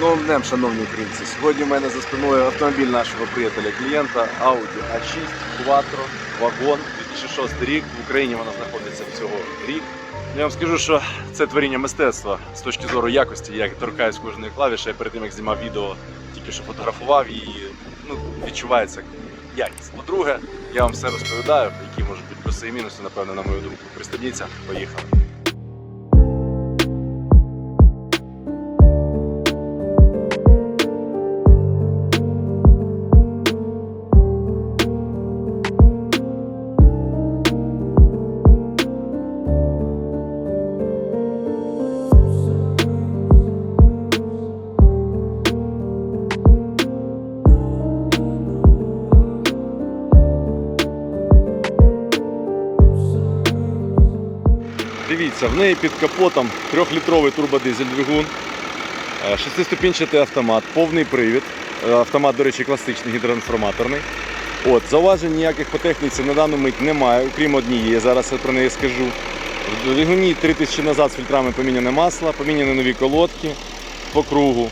Новим днем, шановні українці. Сьогодні в мене за спиною автомобіль нашого приятеля клієнта Audi A6 Quattro Wagon 2006 рік. В Україні вона знаходиться всього рік. Я вам скажу, що це творіння мистецтва з точки зору якості. Я торкаюсь кожної клавіші. Я перед тим як знімав відео, тільки що фотографував її. Ну, відчувається якість. По-друге, я вам все розповідаю, які можуть бути плюси і мінуси, напевно, на мою думку. Пристебніться, поїхали. Дивіться, в неї під капотом 3-літровий турбодизель двигун, е, шестиступінчатий автомат, повний привід. Е, Автомат, до речі, класичний гідроінформаторний. От, зауважень ніяких по техніці на дану мить немає, окрім однієї, зараз я про неї скажу. В двигуні 3000 назад з фільтрами поміняне масло, поміняні нові колодки по кругу.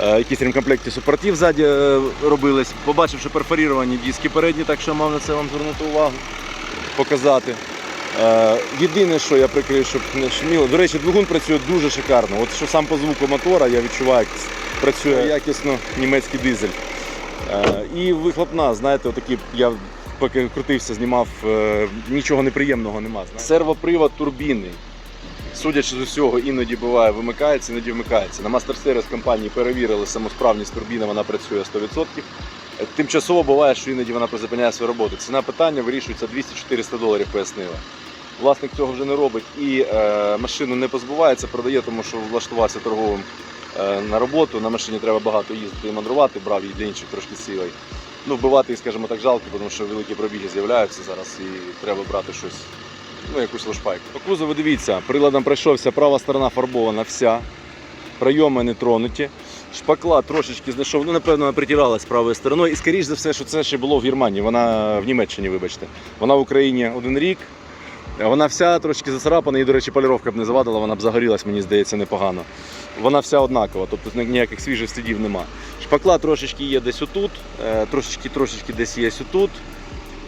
Е, Якісь ремкомплекти супортів ззаді робились. Побачив, що перфоріровані диски передні, так що мав на це вам звернути увагу, показати. Е, Єдине, що я прикрив, щоб не шуміло. До речі, двигун працює дуже шикарно. От що сам по звуку мотора, я відчуваю, як працює якісно німецький дизель. Е, І вихлопна, знаєте, отакі я поки крутився, знімав, е, нічого неприємного нема. знаєте. Сервопривод турбіни. Судячи з усього, іноді буває вимикається, іноді вмикається. На Service компанії перевірили самосправність турбіни, вона працює 100%. Е, Тимчасово буває, що іноді вона призупиняє свою роботу. Ціна питання вирішується 200-400 доларів, пояснили. Власник цього вже не робить і е, машину не позбувається, продає, тому що влаштувався торговим е, на роботу. На машині треба багато їздити і мандрувати, брав її для інших трошки цілей. Ну, вбивати їх, скажімо так, жалко, тому що великі пробіги з'являються зараз і треба брати щось, ну, якусь лошпайку. По кузову дивіться, приладом пройшовся, права сторона фарбована вся, прийоми не тронуті. Шпакла трошечки знайшов, ну напевно, притиралась правою стороною. І скоріш за все, що це ще було в Германії. Вона в Німеччині, вибачте. Вона в Україні один рік. Вона вся трошки зацарапана, і, до речі, поліровка б не завадила, вона б загорілась, мені здається, непогано. Вона вся однакова, тобто ніяких свіжих слідів нема. Шпакла трошечки є десь отут, е, трошечки, трошечки десь є отут.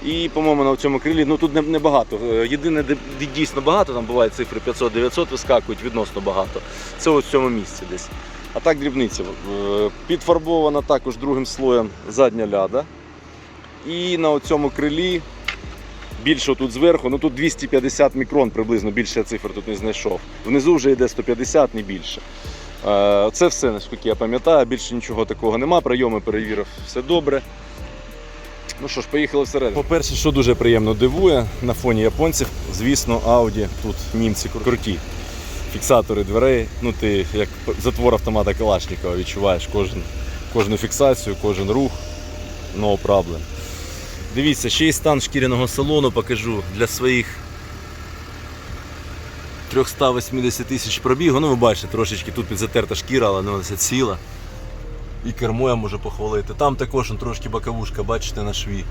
І, по-моєму, на цьому крилі, ну тут небагато. Е, Єдине, де дійсно багато, там бувають цифри 500-900 вискакують відносно багато. Це ось в цьому місці десь. А так дрібниці. Е, Підфарбована також другим слоєм задня ляда. І на цьому крилі більше тут зверху, ну тут 250 мікрон приблизно, більше цифр тут не знайшов. Внизу вже йде 150, не більше. Е, Це все, наскільки я пам'ятаю, більше нічого такого нема. Прийоми перевірив, все добре. Ну що ж, поїхали всередину. По-перше, що дуже приємно дивує на фоні японців, звісно, Audi тут німці круті. Фіксатори дверей, ну ти як затвор автомата Калашникова відчуваєш кожен, кожну фіксацію, кожен рух. No problem. Дивіться, ще й стан шкіряного салону покажу для своїх 380 тисяч пробігу. Ну, ви бачите, трошечки тут підзатерта шкіра, але вона вся ціла. І кермо я можу похвалити. Там також он, трошки боковушка, бачите, на шві.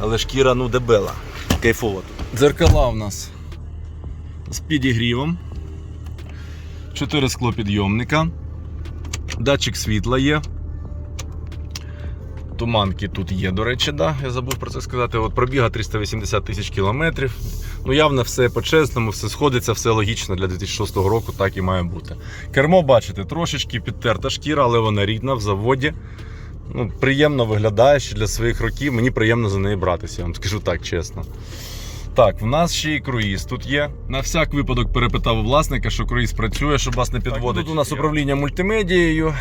Але шкіра ну дебела. Кайфово тут. Дзеркала у нас з підігрівом. Чотири склопідйомника. Датчик світла є. Туманки тут є, до речі, да, я забув про це сказати. От пробіга 380 тисяч кілометрів. Ну, явно все по-чесному, все сходиться, все логічно для 2006 року, так і має бути. Кермо, бачите, трошечки підтерта шкіра, але вона рідна в заводі. Ну, приємно виглядає ще для своїх років. Мені приємно за неї братися, я вам скажу так чесно. Так, в нас ще і круїз тут є. На всяк випадок перепитав у власника, що круїз працює, щоб вас не підводить. тут у нас управління мультимедією.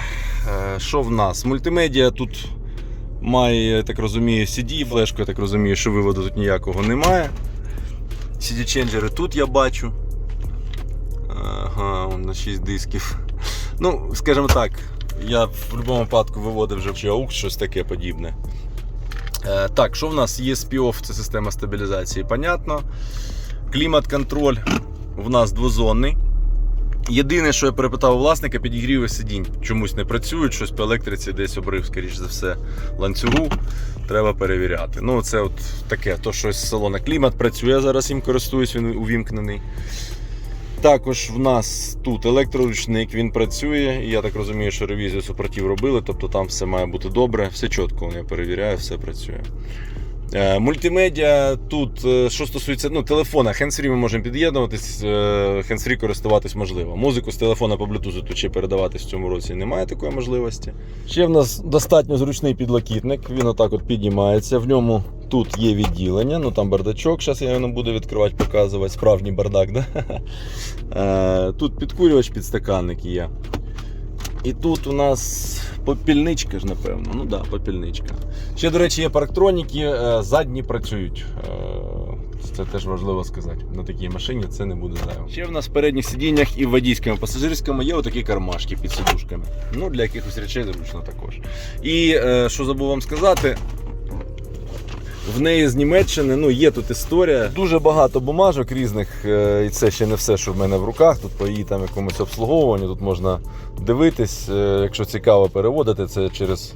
Е, Що в нас? Мультимедіа тут має, я так розумію, CD, флешку, я так розумію, що виводу тут ніякого немає. CD-ченджери тут я бачу. Ага, на 6 дисків. Ну, скажімо так, я в будь-якому випадку виводив вже чи AUX, щось таке подібне. Е, так, що в нас? ESP-OFF, це система стабілізації, понятно. Клімат-контроль в нас двозонний. Єдине, що я перепитав у власника, підігріви сидінь чомусь не працюють, щось по електриці десь обрив, скоріш за все, ланцюгу. Треба перевіряти. Ну, це от таке, то щось з салона клімат працює, зараз їм користуюсь, він увімкнений. Також в нас тут електроручник, він працює. І я так розумію, що ревізію супротив робили, тобто там все має бути добре, все чітко, я перевіряю, все працює. Е, Мультимедіа тут, е, що стосується ну, телефона, hands-free ми можемо під'єднуватись, hands-free користуватись можливо. Музику з телефона по Bluetooth тут ще передаватись в цьому році немає такої можливості. Ще в нас достатньо зручний підлокітник, він отак от піднімається. В ньому тут є відділення, ну там бардачок, зараз я його буду відкривати, показувати, справжній бардак. Да? Е, Тут підкурювач, підстаканник є. І тут у нас попільничка ж, напевно. Ну да, попільничка. Ще, до речі, є парктроніки, е, задні працюють. Е, Це теж важливо сказати. На такій машині це не буде зайвим. Ще в нас в передніх сидіннях і в водійському, пасажирському є отакі кармашки під сидушками. Ну, для якихось речей зручно також. І е, що забув вам сказати. В неї з Німеччини ну, є тут історія. Дуже багато бумажок різних, е, і це ще не все, що в мене в руках. Тут по її там якомусь обслуговуванню. Тут можна дивитись. е, Якщо цікаво переводити, це через,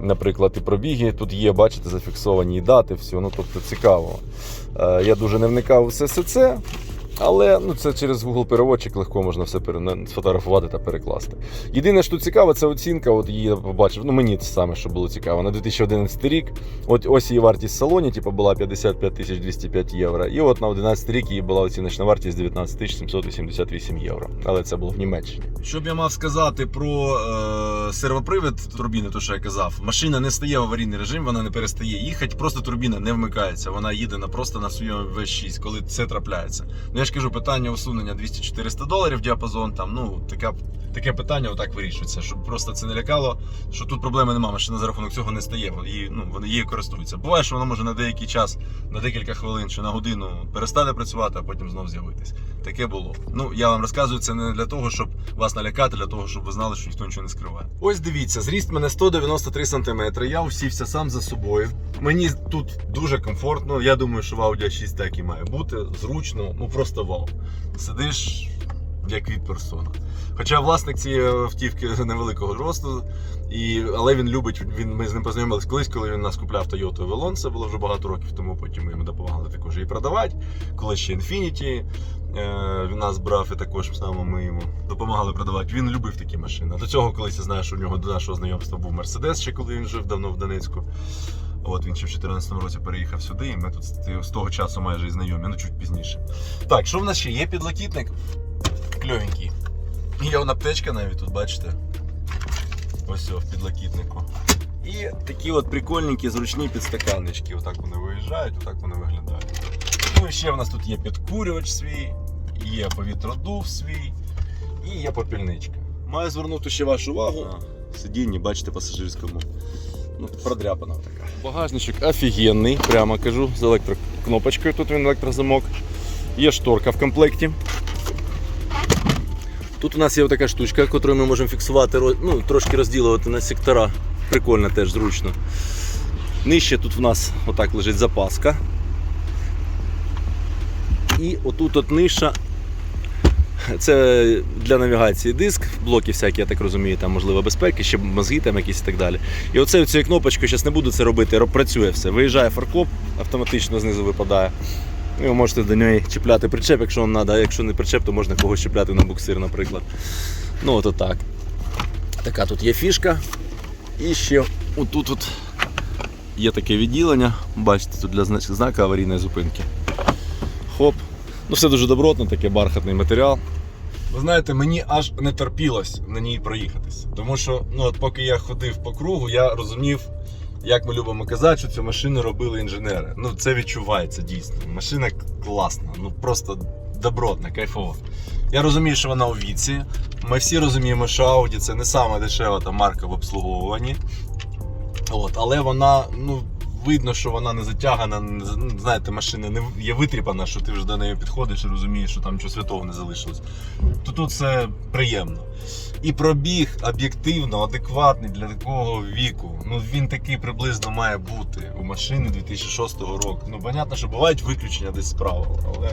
наприклад, і пробіги. Тут є, бачите, зафіксовані і дати, все. Ну, тобто цікаво. Е, Я дуже не вникав у все це. Але ну, це через Google переводчик легко можна все сфотографувати та перекласти. Єдине, що цікаво, це оцінка. От її я побачив. Ну мені це саме, що було цікаво. На 2011 рік. От ось її вартість в салоні, типу, була 55 тисяч 205 євро. І от на 11 рік її була оціночна вартість 19 тисяч 788 євро. Але це було в Німеччині. Щоб я мав сказати про е, сервопривід турбіни, то що я казав, машина не стає в аварійний режим, вона не перестає їхати, просто турбіна не вмикається. Вона їде на просто на своєму V6, коли це трапляється. Ну ж кажу, питання усунення 200-400 доларів діапазон. Там ну така, таке питання отак вирішується, щоб просто це не лякало, що тут проблеми немає, машина за рахунок цього не стає. Її, ну, вони її користуються. Буває, що вона може на деякий час, на декілька хвилин чи на годину перестане працювати, а потім знов з'явитись. Таке було. Ну я вам розказую це не для того, щоб вас налякати, для того, щоб ви знали, що ніхто нічого не скриває. Ось дивіться, зріст мене 193 см. Я усівся сам за собою. Мені тут дуже комфортно. Я думаю, що в Audi 6 так і має бути. Зручно, ну просто вау. Сидиш як від персона. Хоча власник цієї автівки невеликого росту, і, але він любить, він, ми з ним познайомилися колись, коли він нас купляв Toyota Avalon, це було вже багато років тому, потім ми йому допомагали також її продавати. Коли ще Infiniti він нас брав і також саме ми йому допомагали продавати. Він любив такі машини. До цього колись я знаю, що у нього до нашого знайомства був Мерседес, ще коли він жив давно в Донецьку. От він ще в 2014 році переїхав сюди, і ми тут з- того часу майже і знайомі, ну чуть пізніше. Так, що в нас ще? Є підлокітник кльовенький. Є вона аптечка навіть тут, бачите? Ось в підлокітнику. І такі от прикольненькі зручні підстаканнички. Отак вони виїжджають, отак вони виглядають. Ну і ще в нас тут є підкурювач свій, є повітродув свій і є попільничка. Маю звернути ще вашу увагу на сидінні, бачите, пасажирському. Ну, продряпана така. Багажничок офігенний, прямо кажу, з електрокнопочкою. Тут він електрозамок. Є шторка в комплекті. Тут у нас є така штучка, яку ми можемо фіксувати, ну, трошки розділувати на сектора. Прикольно теж зручно. Нижче тут в нас отак лежить запаска. І отут от ниша. Це для навігації диск, блоки всякі, я так розумію, там можливо безпеки, ще мозги там якісь і так далі. І оце цією кнопочкою, зараз не буду це робити, працює все. Виїжджає фаркоп, автоматично знизу випадає. І ви можете до неї чіпляти причеп, якщо вам треба, а якщо не причеп, то можна когось чіпляти на буксир, наприклад. Ну от отак. Така тут є фішка. І ще отут от є таке відділення. Бачите, тут для зна- знака аварійної зупинки. Хоп. Ну все дуже добротно, таке бархатний матеріал. Ви знаєте, мені аж не терпілось на ній проїхатися. Тому що, ну от поки я ходив по кругу, я розумів, як ми любимо казати, що цю машину робили інженери. Ну це відчувається дійсно. Машина класна, ну просто добротна, кайфова. Я розумію, що вона у віці. Ми всі розуміємо, що Audi це не сама дешева там, марка в обслуговуванні. От, але вона, ну, видно, що вона не затягана. ну, Знаєте, машина не є витріпана, що ти вже до неї підходиш і розумієш, що там нічого святого не залишилось. То тут це приємно. І пробіг об'єктивно, адекватний для такого віку. Ну він такий приблизно має бути у машини 2006 року. Ну, понятно, що бувають виключення десь з але.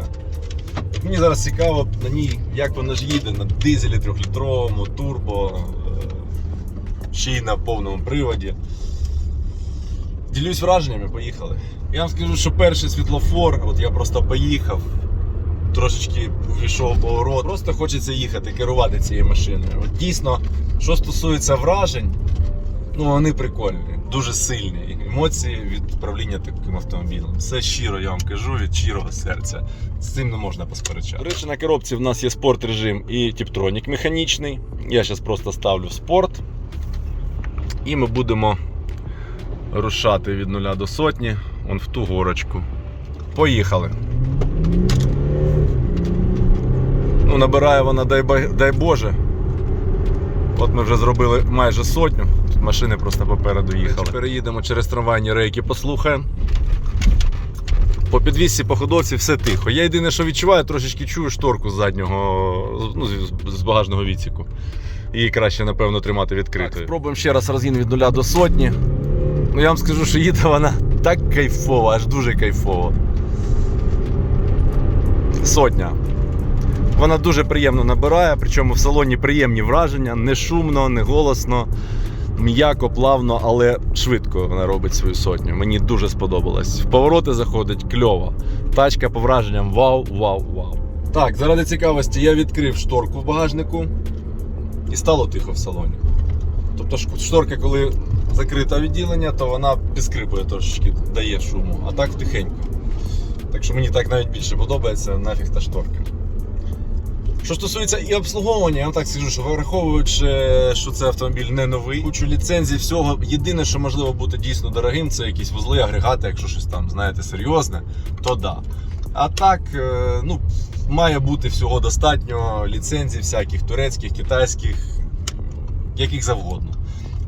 Мені зараз цікаво на ній, як вона ж їде на дизелі трьохлітровому, турбо, е, ще й на повному приводі. Ділюсь враженнями, поїхали. Я вам скажу, що перший світлофор, от я просто поїхав. трошечки війшов поворот. Просто хочеться їхати, керувати цією машиною. От дійсно, що стосується вражень, ну вони прикольні, дуже сильні емоції від управління таким автомобілем. Все щиро, я вам кажу, від щирого серця. З цим не можна посперечати. До речі, на коробці в нас є спорт режим і тіптронік механічний. Я зараз просто ставлю в спорт. І ми будемо рушати від нуля до сотні, он в ту горочку. Поїхали. Ну, набирає вона, дай, дай Боже. От ми вже зробили майже сотню. Тут машини просто попереду їхали. Переїдемо через трамвайні рейки, послухаємо. По підвісці, по ходовці все тихо. Я єдине, що відчуваю, трошечки чую шторку з заднього, ну, з- багажного відсіку. Її краще, напевно, тримати відкритою. Так, спробуємо ще раз розгін від нуля до сотні. Ну я вам скажу, що їде вона так кайфово, аж дуже кайфово. Сотня. Вона дуже приємно набирає, причому в салоні приємні враження, не шумно, не голосно, м'яко, плавно, але швидко вона робить свою сотню. Мені дуже сподобалось. В повороти заходить кльово. Тачка по враженням вау, вау, вау. Так, заради цікавості я відкрив шторку в багажнику і стало тихо в салоні. Тобто шторка, коли закрита відділення, то вона підскрипує трошечки, дає шуму, а так тихенько. Так що мені так навіть більше подобається, нафіг та шторка. Що стосується і обслуговування, я вам так скажу, що враховуючи, що це автомобіль не новий, кучу ліцензій, всього. Єдине, що можливо бути дійсно дорогим, це якісь вузли, агрегати, якщо щось там, знаєте, серйозне, то да. А так, е, ну, має бути всього достатньо ліцензій всяких турецьких, китайських, яких завгодно.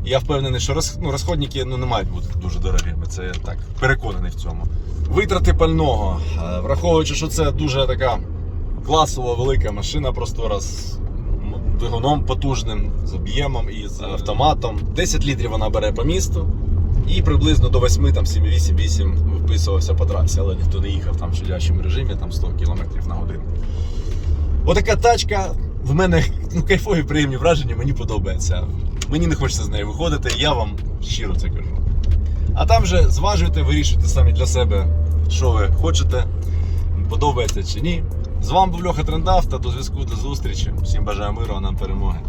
Я впевнений, що роз, ну, розходники ну, не мають бути дуже дорогими. Це я так переконаний в цьому. Витрати пального, е, враховуючи, що це дуже така класова велика машина простора з двигуном потужним, з об'ємом і з автоматом. 10 літрів вона бере по місту. І приблизно до 8, там 7,8-8 вписувався по трасі, але ніхто не їхав там в щадячому режимі, там 100 км на годину. Отака тачка. В мене ну, кайфові приємні враження, мені подобається. Мені не хочеться з нею виходити, я вам щиро це кажу. А там вже зважуйте, вирішуйте самі для себе, що ви хочете, подобається чи ні. З вами був Льоха Трендавта, до зв'язку, до зустрічі. Всім бажаю миру, а нам перемоги.